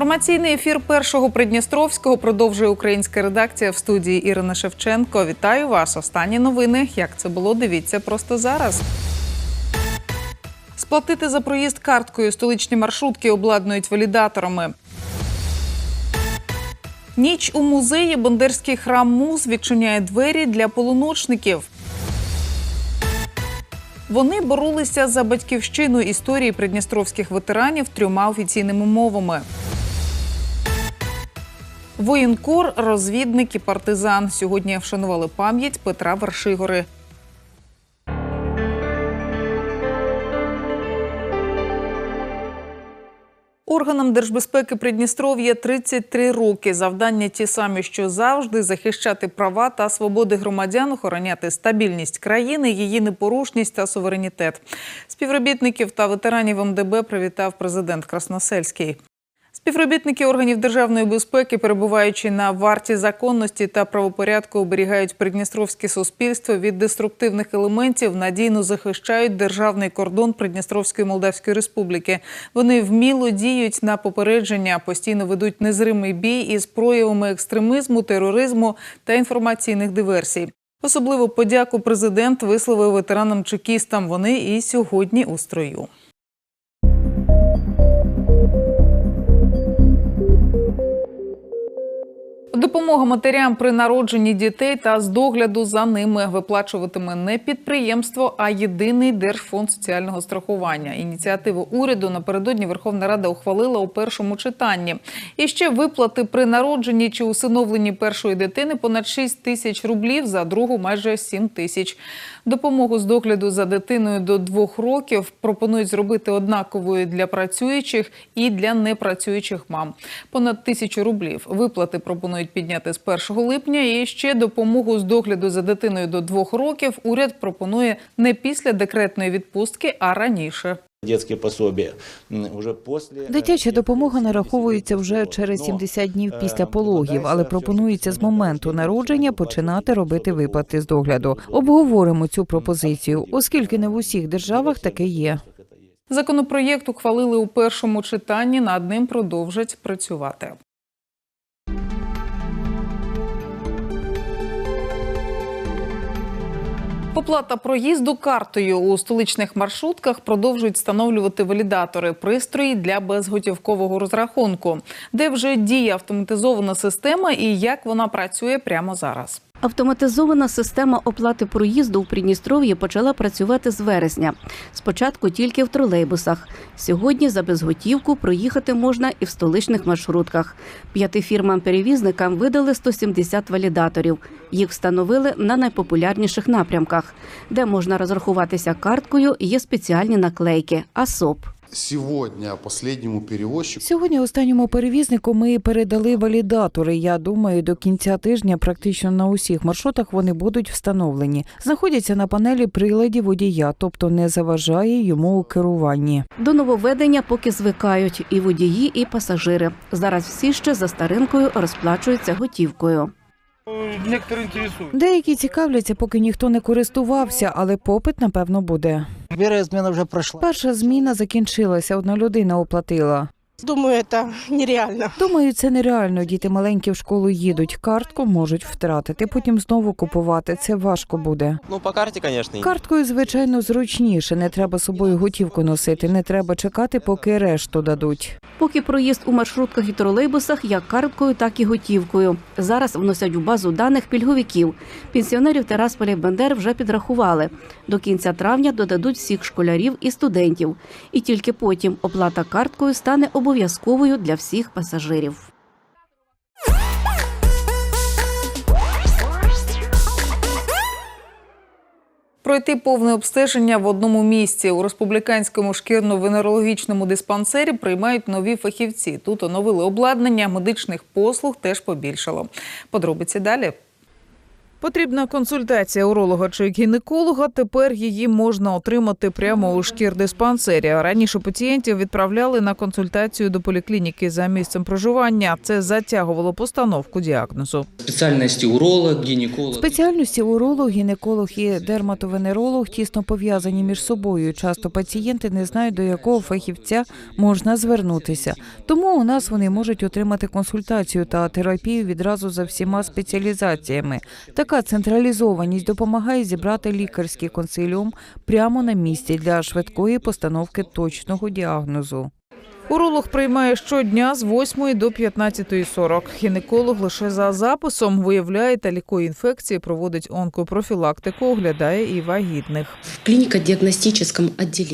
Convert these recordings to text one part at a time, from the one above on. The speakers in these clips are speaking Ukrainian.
Інформаційний ефір першого Придністровського продовжує українська редакція в студії Ірина Шевченко. Вітаю вас. Останні новини. Як це було? Дивіться просто зараз. Сплатити за проїзд карткою столичні маршрутки обладнують валідаторами. Ніч у музеї Бандерський храм Муз відчиняє двері для полуночників. Вони боролися за батьківщину історії придністровських ветеранів трьома офіційними мовами. Воєнкор, розвідник і партизан. Сьогодні вшанували пам'ять Петра Вершигори. Органам держбезпеки Придністров'я 33 роки. Завдання ті самі, що завжди захищати права та свободи громадян, охороняти стабільність країни, її непорушність та суверенітет. Співробітників та ветеранів МДБ привітав президент Красносельський. Співробітники органів державної безпеки, перебуваючи на варті законності та правопорядку, оберігають придністровське суспільство від деструктивних елементів, надійно захищають державний кордон Придністровської Молдавської Республіки. Вони вміло діють на попередження, постійно ведуть незримий бій із проявами екстремізму, тероризму та інформаційних диверсій. Особливу подяку президент висловив ветеранам-чекістам. Вони і сьогодні у строю. Допомога матерям при народженні дітей та з догляду за ними виплачуватиме не підприємство, а єдиний держфонд соціального страхування. Ініціативу уряду напередодні Верховна Рада ухвалила у першому читанні. І ще виплати при народженні чи усиновленні першої дитини понад 6 тисяч рублів, за другу майже 7 тисяч. Допомогу з догляду за дитиною до двох років пропонують зробити однаковою для працюючих і для непрацюючих мам. Понад тисячу рублів виплати пропонують підняти з 1 липня. І ще допомогу з догляду за дитиною до двох років уряд пропонує не після декретної відпустки, а раніше. После... Дитяча е, допомога нараховується вже через Но, 70 днів е, після пологів, але пропонується з моменту моменту народження починати робити виплати з догляду. Обговоримо цю пропозицію, оскільки не в усіх державах таке є. Законопроєкт ухвалили у першому читанні. Над ним продовжать працювати. Оплата проїзду картою у столичних маршрутках продовжують встановлювати валідатори пристрої для безготівкового розрахунку, де вже діє автоматизована система і як вона працює прямо зараз. Автоматизована система оплати проїзду у Придністров'ї почала працювати з вересня. Спочатку тільки в тролейбусах. Сьогодні за безготівку проїхати можна і в столичних маршрутках. П'яти фірмам-перевізникам видали 170 валідаторів. Їх встановили на найпопулярніших напрямках. Де можна розрахуватися карткою, є спеціальні наклейки АСОП. Сегодня последнему перевозчику Сьогодні останньому перевізнику ми передали валідатори. Я думаю, до кінця тижня практично на усіх маршрутах вони будуть встановлені. Знаходяться на панелі приладів водія, тобто не заважає йому у керуванні. До нововведення поки звикають і водії, і пасажири. Зараз всі ще за старинкою розплачуються готівкою. Деякі цікавляться, поки ніхто не користувався, але попит напевно буде. Первая зміна вже пройшла. Перша зміна закінчилася, одна людина оплатила. Думаю, это нереально. Думаю, це нереально. Діти маленькі в школу їдуть, картку можуть втратити, потім знову купувати. Це важко буде. Ну, по карте, конечно. Карткою, звичайно, зручніше. Не треба з собою готівку носити, не треба чекати, поки решту дадуть. Поки проїзд у маршрутках і тролейбусах як карткою, так і готівкою. Зараз вносять у базу даних пільговиків. Пенсіонерів Терасполя Бендер вже підрахували. До кінця травня додадуть всіх школярів і студентів. І тільки потім оплата карткою стане обов'язковою для всіх пасажирів. Пройти повне обстеження в одному місці у республіканському шкірно-венерологічному диспансері приймають нові фахівці. Тут оновили обладнання, медичних послуг теж побільшало. Подробиці далі. Потрібна консультація уролога чи гінеколога. Тепер її можна отримати прямо у шкірдиспансері. Раніше пацієнтів відправляли на консультацію до поліклініки за місцем проживання. Це затягувало постановку діагнозу. Спеціальності уролог, гінеколог. Спеціальності уролог, гінеколог і дерматовенеролог тісно пов'язані між собою. Часто пацієнти не знають, до якого фахівця можна звернутися. Тому у нас вони можуть отримати консультацію та терапію відразу за всіма спеціалізаціями. Така централізованість допомагає зібрати лікарський консиліум прямо на місці для швидкої постановки точного діагнозу. Уролог приймає щодня з 8 до 15.40. Гінеколог лише за записом виявляє та лікує інфекції, проводить онкопрофілактику, оглядає і вагітних.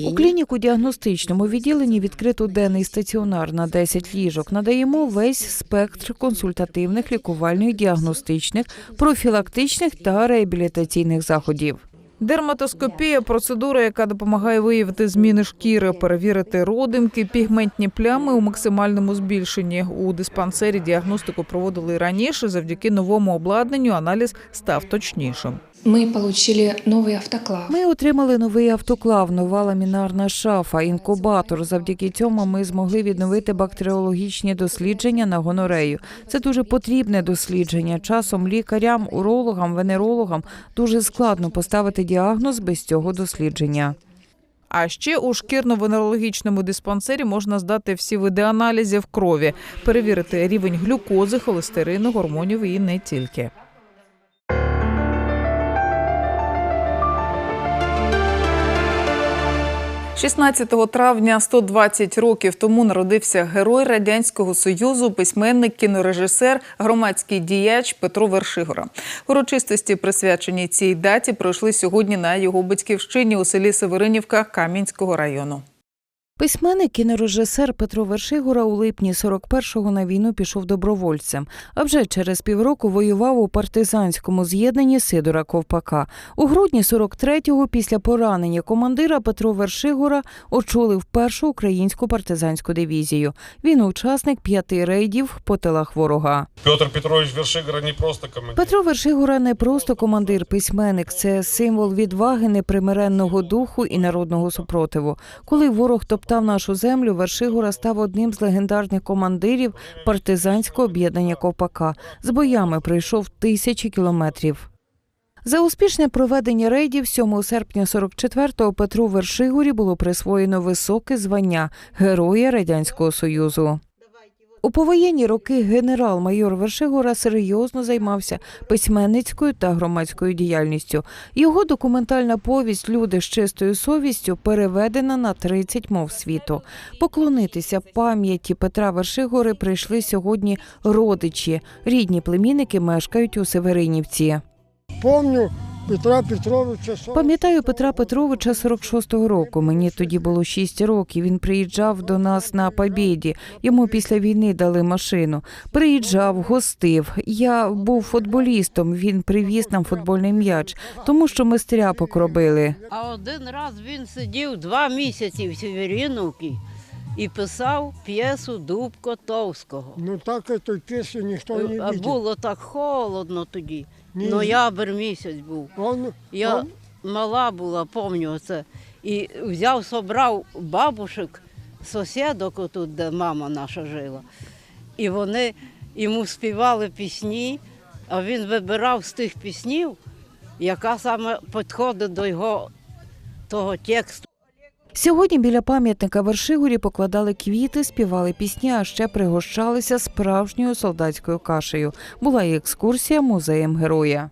У клініку-діагностичному відділенні відкрито денний стаціонар на 10 ліжок. Надаємо весь спектр консультативних, лікувальних, діагностичних, профілактичних та реабілітаційних заходів. Дерматоскопія процедура, яка допомагає виявити зміни шкіри, перевірити родинки, пігментні плями у максимальному збільшенні. У диспансері діагностику проводили раніше. Завдяки новому обладнанню аналіз став точнішим. Мы получили новый автоклав. Ми отримали новий автоклав, нова ламінарна шафа, інкубатор. Завдяки цьому ми змогли відновити бактеріологічні дослідження на гонорею. Це дуже потрібне дослідження. Часом лікарям, урологам, венерологам дуже складно поставити діагноз без цього дослідження. А ще у шкірно-венерологічному диспансері можна здати всі види аналізів крові, перевірити рівень глюкози, холестерину, гормонів і не тільки. – 16 травня 120 років тому народився герой радянського союзу, письменник, кінорежисер, громадський діяч Петро Вершигора. Урочистості, присвячені цій даті, пройшли сьогодні на його батьківщині у селі Северинівка Кам'янського району. Письменник, кінорежисер Петро Вершигора у липні 41-го на війну пішов добровольцем. А вже через півроку воював у партизанському з'єднанні Сидора Ковпака. У грудні 43-го, після поранення командира Петро Вершигора очолив першу українську партизанську дивізію. Він учасник п'яти рейдів по тилах ворога. Петр Петрович Вершигора не просто командир. Петро Вершигора не просто командир, письменник, це символ відваги, непримиренного духу і народного супротиву. Коли ворог топтав нашу землю, Вершигора став одним з легендарних командирів партизанського об'єднання Ковпака. З боями пройшов тисячі кілометрів. За успішне проведення рейдів 7 серпня 44-го Петру Вершигорі було присвоєно високе звання Героя Радянського Союзу. У повоєнні роки генерал-майор Вершигора серйозно займався письменницькою та громадською діяльністю. Його документальна повість Люди з чистою совістю переведена на 30 мов світу. Поклонитися пам'яті Петра Вершигори прийшли сьогодні родичі. Рідні племінники мешкають у Северинівці. Помню Петра Петровича. Пам'ятаю Петра Петровича 46-го року. Мені тоді було 6 років. Він приїжджав до нас на Побєді. Йому після війни дали машину. Приїжджав, гостив. Я був футболістом. Він привіз нам футбольний м'яч, тому що ми стряпок робили. А один раз він сидів два місяці в Северинівці і писав п'єсу Дуб Котовського. Ну так эту песню ніхто не А було так холодно тоді. Ні. Ноябрь місяць був. Он, Я он- мала була, пам'ятаю це. І взяв, собрав бабушек, сусідок отут, де мама наша жила. І вони йому співали пісні, а він вибирав з тих піснів, яка саме підходить до його того тексту. Сьогодні біля пам'ятника Вершигорі покладали квіти, співали пісні, а ще пригощалися справжньою солдатською кашею. Була і екскурсія музеєм героя.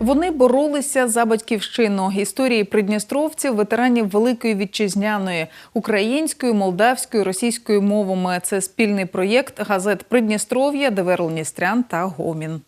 Вони боролися за батьківщину історії придністровців, ветеранів Великої вітчизняної українською, молдавською, російською мовами. Це спільний проєкт газет Придністров'я, Деверл Ністрян та Гомін.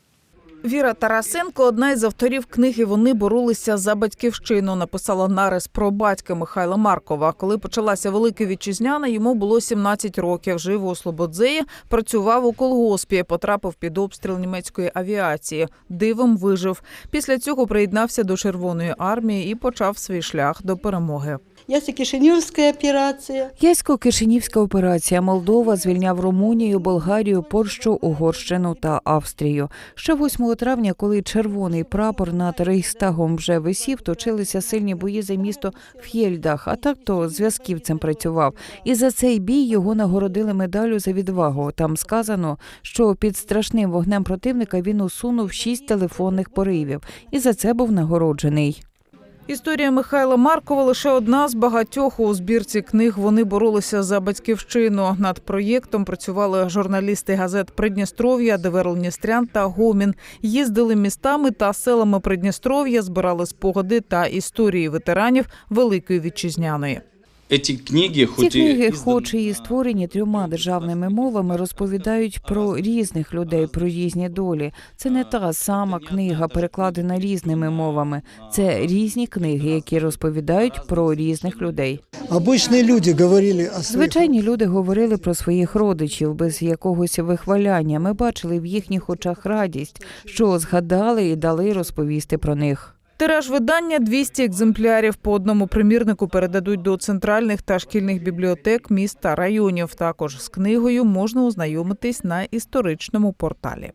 Віра Тарасенко, одна із авторів книги Вони боролися за батьківщину. Написала нарис про батька Михайла Маркова. Коли почалася велика вітчизняна, йому було 17 років. Жив у Слободзеї, працював у колгоспі, потрапив під обстріл німецької авіації. Дивом вижив. Після цього приєднався до Червоної армії і почав свій шлях до перемоги. Ясо-Кишиневская операция. Ясько-Кишинівська операція Молдова звільняв Румунію, Болгарію, Польщу, Угорщину та Австрію. Ще 8 травня, коли червоний прапор над Рейхстагом вже висів, точилися сильні бої за місто в Єльдах, а так то зв'язківцем працював. І за цей бій його нагородили медаллю за відвагу. Там сказано, що під страшним вогнем противника він усунув шість телефонних поривів, і за це був нагороджений. Історія Михайла Маркова лише одна з багатьох у збірці книг. Вони боролися за батьківщину. Над проєктом працювали журналісти газет Придністров'я, Деверл Ністрян та Гомін. Їздили містами та селами Придністров'я, збирали спогади та історії ветеранів Великої вітчизняної. Эти книги, Ці хоть книги, и хоч і створені трьома державними мовами, розповідають про різних людей, про різні долі. Це не та сама книга, перекладена різними мовами. Це різні книги, які розповідають про різних людей. Обычные люди говорили о своих... Звичайні люди говорили про своїх родичів без якогось вихваляння. Ми бачили в їхніх очах радість, що згадали і дали розповісти про них. Тираж видання 200 екземплярів по одному примірнику передадуть до центральних та шкільних бібліотек міст та районів. Також з книгою можна ознайомитись на історичному порталі.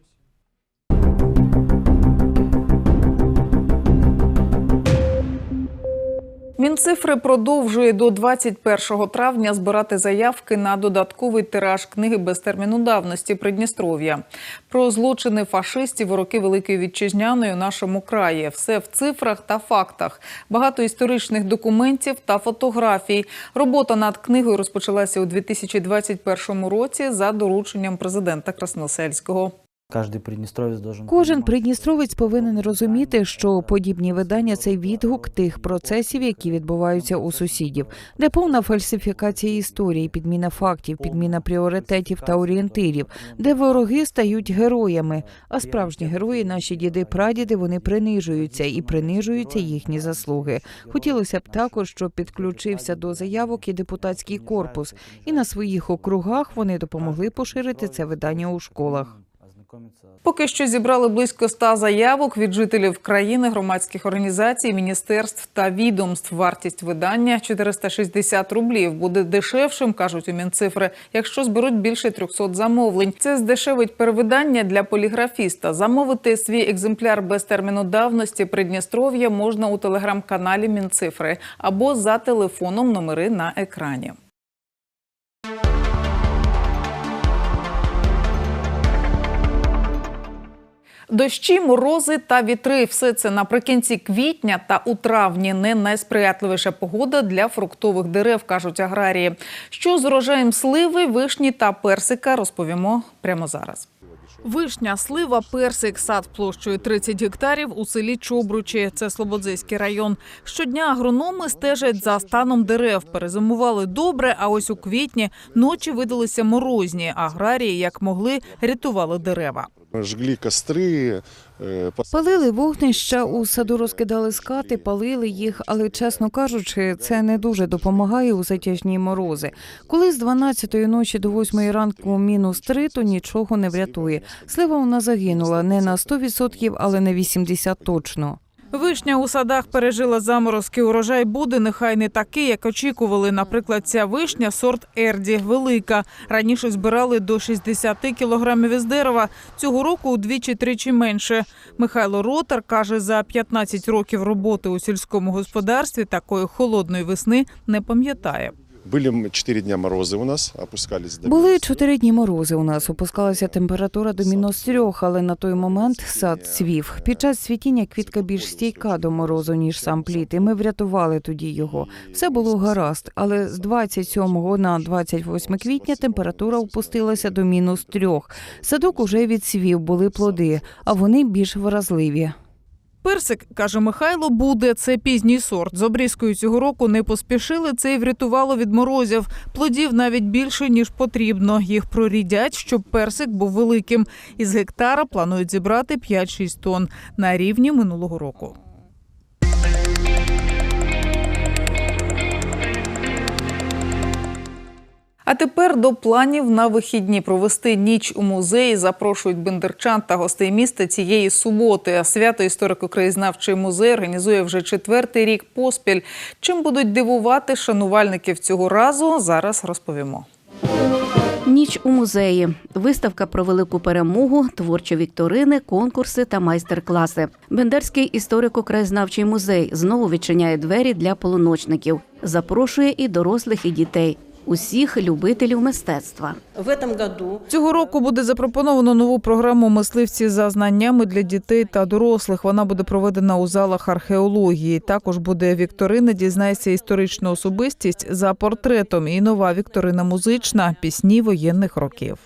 Мінцифри продовжує до 21 травня збирати заявки на додатковий тираж книги без терміну давності Придністров'я про злочини фашистів у роки Великої вітчизняної у нашому краї. Все в цифрах та фактах. Багато історичних документів та фотографій. Робота над книгою розпочалася у 2021 році за дорученням президента Красносельського. Кожен придністровець должен Кожен придністровець повинен розуміти, що подібні видання це відгук тих процесів, які відбуваються у сусідів, де повна фальсифікація історії, підміна фактів, підміна пріоритетів та орієнтирів, де вороги стають героями. А справжні герої, наші діди, прадіди, вони принижуються і принижуються їхні заслуги. Хотілося б також, щоб підключився до заявок і депутатський корпус, і на своїх округах вони допомогли поширити це видання у школах. Поки що зібрали близько ста заявок від жителів країни, громадських організацій, міністерств та відомств. Вартість видання 460 рублів. Буде дешевшим, кажуть у Мінцифри, якщо зберуть більше 300 замовлень. Це здешевить перевидання для поліграфіста. Замовити свій екземпляр без терміну давності Придністров'я можна у телеграм-каналі Мінцифри або за телефоном номери на екрані. Дощі, морози та вітри все це наприкінці квітня та у травні не найсприятливіша погода для фруктових дерев, кажуть аграрії. Що з урожаєм сливи, вишні та персика розповімо прямо зараз. Вишня, слива, персик, сад площею 30 гектарів у селі Чобручі. Це Слободзейський район. Щодня агрономи стежать за станом дерев. Перезимували добре, а ось у квітні ночі видалися морозні. Аграрії, як могли, рятували дерева. Жгли костры, э, Палили вогнища, у саду розкидали скати, палили їх, але, чесно кажучи, це не дуже допомагає у затяжні морози. Коли з 12-ї ночі до 8-ї ранку мінус 3, то нічого не врятує. Слива вона загинула не на 100%, але на 80% точно. Вишня у садах пережила заморозки. Урожай буде нехай не такий, як очікували. Наприклад, ця вишня сорт Ерді велика. Раніше збирали до 60 кілограмів із дерева. Цього року удвічі-тричі менше. Михайло Ротар каже, за 15 років роботи у сільському господарстві такої холодної весни не пам'ятає. Были 4 дня морозы у нас, опускались до Були чотири дні морози. У нас опускалася температура до мінус трьох, але на той момент сад цвів. Під час цвітіння квітка більш стійка до морозу, ніж сам плід, і ми врятували тоді його. Все було гаразд, але з 27 на 28 квітня температура опустилася до мінус трьох. Садок уже відцвів, були плоди, а вони більш вразливі. Персик, каже Михайло, буде. Це пізній сорт. З обрізкою цього року не поспішили, це й врятувало від морозів. Плодів навіть більше, ніж потрібно. Їх прорідять, щоб персик був великим. Із гектара планують зібрати 5-6 тонн на рівні минулого року. А тепер до планів на вихідні провести ніч у музеї запрошують бендерчан та гостей міста цієї суботи. А свято історико-краєзнавчий музей організує вже четвертий рік поспіль. Чим будуть дивувати шанувальників цього разу, зараз розповімо. Ніч у музеї, виставка про велику перемогу, творчі вікторини, конкурси та майстер-класи. Бендерський історико-краєзнавчий музей знову відчиняє двері для полуночників. Запрошує і дорослих, і дітей, усіх любителів мистецтва. В этом году Цього року буде запропоновано нову програму Мисливці за знаннями для дітей та дорослих. Вона буде проведена у залах археології. Також буде вікторина Дізнайся історичну особистість за портретом і нова вікторина музична пісні воєнних років.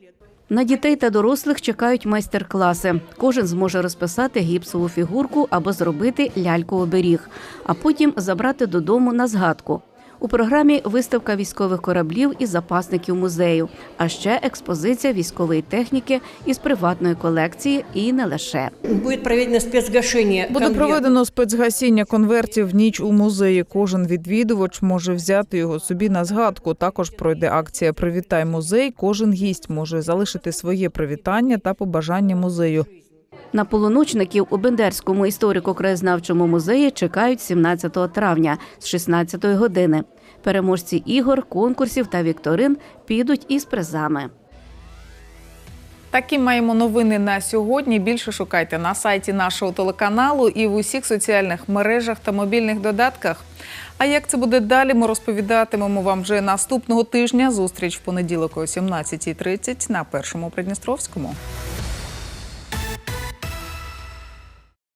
На дітей та дорослих чекають майстер-класи. Кожен зможе розписати гіпсову фігурку або зробити ляльку-оберіг, а потім забрати додому на згадку. У програмі виставка військових кораблів і запасників музею, а ще експозиція військової техніки із приватної колекції і не лише. будет проведено спецгашение. Буде проведено спецгасіння конвертів в ніч у музеї. Кожен відвідувач може взяти його собі на згадку. Також пройде акція Привітай музей. Кожен гість може залишити своє привітання та побажання музею. На полуночників у Бендерському історико-краєзнавчому музеї чекають 17 травня з 16 години. Переможці ігор, конкурсів та вікторин підуть із призами. Такі маємо новини на сьогодні. Більше шукайте на сайті нашого телеканалу і в усіх соціальних мережах та мобільних додатках. А як це буде далі, ми розповідатимемо вам вже наступного тижня. Зустріч в понеділок о 17.30 на першому Придністровському.